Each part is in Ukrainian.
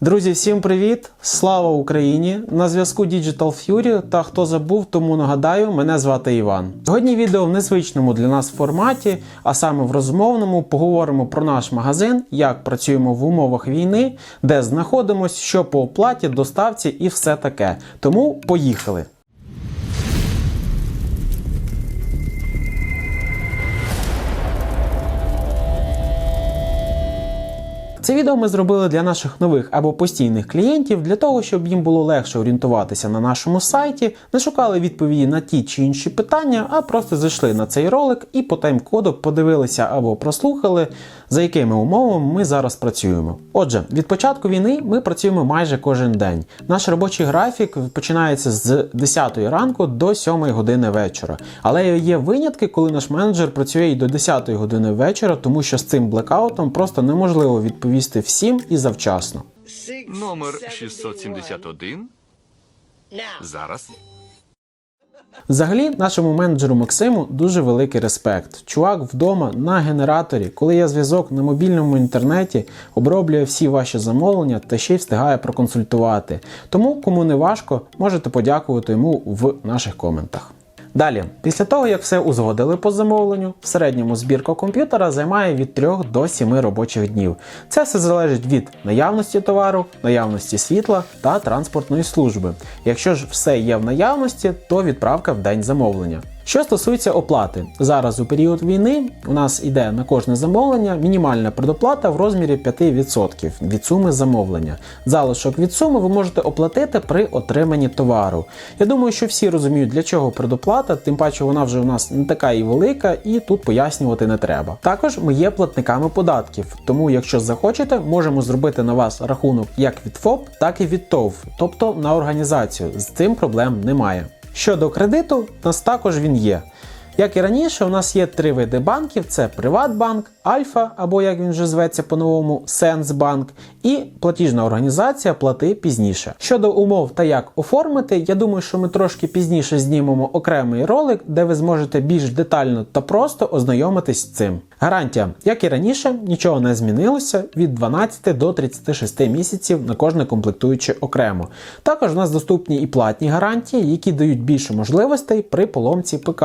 Друзі, всім привіт! Слава Україні! На зв'язку Digital Fury та хто забув, тому нагадаю, мене звати Іван. Сьогодні відео в незвичному для нас форматі, а саме в розмовному, поговоримо про наш магазин, як працюємо в умовах війни, де знаходимось, що по оплаті, доставці і все таке. Тому поїхали! Це відео ми зробили для наших нових або постійних клієнтів для того, щоб їм було легше орієнтуватися на нашому сайті, не шукали відповіді на ті чи інші питання, а просто зайшли на цей ролик і по тайм-коду подивилися або прослухали, за якими умовами ми зараз працюємо. Отже, від початку війни ми працюємо майже кожен день. Наш робочий графік починається з 10 ранку до 7 години вечора. Але є винятки, коли наш менеджер працює і до 10 години вечора, тому що з цим блекаутом просто неможливо відповісти всім і завчасно. Номер 671. Зараз. Взагалі, нашому менеджеру Максиму дуже великий респект. Чувак вдома на генераторі, коли є зв'язок на мобільному інтернеті, оброблює всі ваші замовлення та ще й встигає проконсультувати. Тому, кому не важко, можете подякувати йому в наших коментах. Далі, після того, як все узгодили по замовленню, в середньому збірка комп'ютера займає від 3 до 7 робочих днів. Це все залежить від наявності товару, наявності світла та транспортної служби. Якщо ж все є в наявності, то відправка в день замовлення. Що стосується оплати, зараз у період війни у нас йде на кожне замовлення мінімальна предоплата в розмірі 5% від суми замовлення. Залишок від суми ви можете оплатити при отриманні товару. Я думаю, що всі розуміють, для чого предоплата, тим паче вона вже у нас не така і велика, і тут пояснювати не треба. Також ми є платниками податків, тому якщо захочете, можемо зробити на вас рахунок як від ФОП, так і від ТОВ, тобто на організацію. З цим проблем немає. Щодо кредиту, у нас також він є. Як і раніше, у нас є три види банків: це Приватбанк, Альфа, або як він вже зветься по-новому, Сенсбанк, і платіжна організація Плати пізніше. Щодо умов та як оформити, я думаю, що ми трошки пізніше знімемо окремий ролик, де ви зможете більш детально та просто ознайомитись з цим. Гарантія, як і раніше, нічого не змінилося від 12 до 36 місяців на кожне комплектуюче окремо. Також у нас доступні і платні гарантії, які дають більше можливостей при поломці ПК.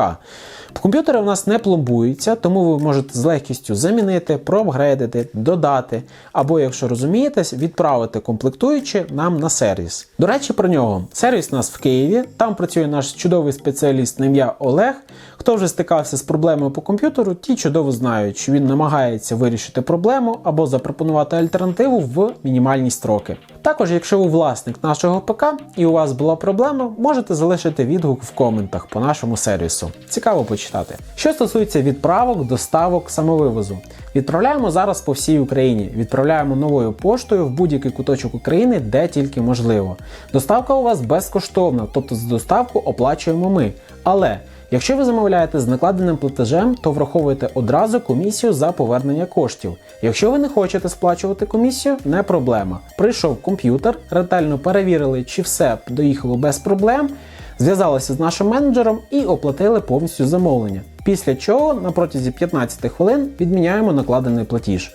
Комп'ютери у нас не пломбуються, тому ви можете з легкістю замінити, проапгрейдити, додати, або, якщо розумієтесь, відправити комплектуючі нам на сервіс. До речі, про нього. Сервіс у нас в Києві, там працює наш чудовий спеціаліст на ім'я Олег. Хто вже стикався з проблемою по комп'ютеру, ті чудово знають, що він намагається вирішити проблему або запропонувати альтернативу в мінімальні строки. Також, якщо ви власник нашого ПК і у вас була проблема, можете залишити відгук в коментах по нашому сервісу. Цікаво почитати. Що стосується відправок, доставок, самовивозу. Відправляємо зараз по всій Україні. Відправляємо новою поштою в будь-який куточок України, де тільки можливо. Доставка у вас безкоштовна, тобто за доставку оплачуємо ми. Але Якщо ви замовляєте з накладеним платежем, то враховуйте одразу комісію за повернення коштів. Якщо ви не хочете сплачувати комісію, не проблема. Прийшов комп'ютер, ретельно перевірили, чи все доїхало без проблем, зв'язалися з нашим менеджером і оплатили повністю замовлення. Після чого на протязі 15 хвилин відміняємо накладений платіж.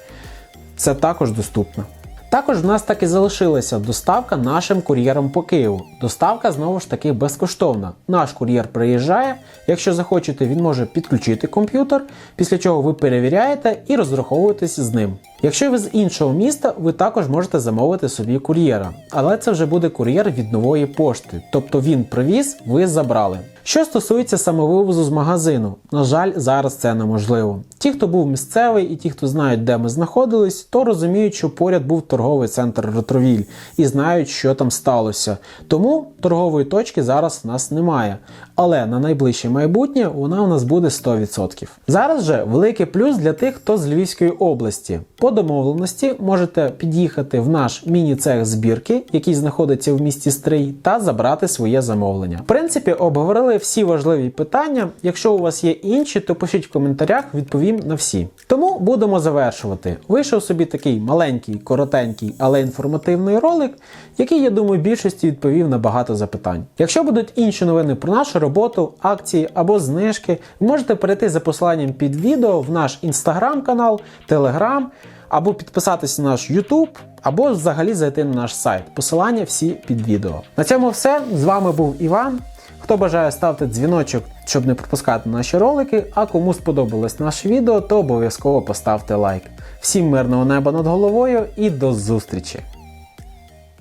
Це також доступно. Також в нас так і залишилася доставка нашим кур'єром по Києву. Доставка знову ж таки безкоштовна. Наш кур'єр приїжджає. Якщо захочете, він може підключити комп'ютер, після чого ви перевіряєте і розраховуєтесь з ним. Якщо ви з іншого міста, ви також можете замовити собі кур'єра, але це вже буде кур'єр від нової пошти, тобто він привіз, ви забрали. Що стосується самовивозу з магазину, на жаль, зараз це неможливо. Ті, хто був місцевий і ті, хто знають, де ми знаходились, то розуміють, що поряд був торговий центр Ретровіль і знають, що там сталося. Тому торгової точки зараз в нас немає. Але на найближче майбутнє вона у нас буде 100%. Зараз же великий плюс для тих, хто з Львівської області. По домовленості можете під'їхати в наш міні-цех збірки, який знаходиться в місті Стрий, та забрати своє замовлення. В принципі, обговорили всі важливі питання. Якщо у вас є інші, то пишіть в коментарях, відповім на всі. Тому будемо завершувати. Вийшов собі такий маленький, коротенький, але інформативний ролик, який, я думаю, більшості відповів на багато запитань. Якщо будуть інші новини про нашу роботу, акції або знижки, ви можете перейти за посиланням під відео в наш інстаграм канал, телеграм або підписатися на наш YouTube, або взагалі зайти на наш сайт. Посилання всі під відео. На цьому все. З вами був Іван. Хто бажає ставте дзвіночок, щоб не пропускати наші ролики, а кому сподобалось наше відео, то обов'язково поставте лайк. Всім мирного неба над головою і до зустрічі!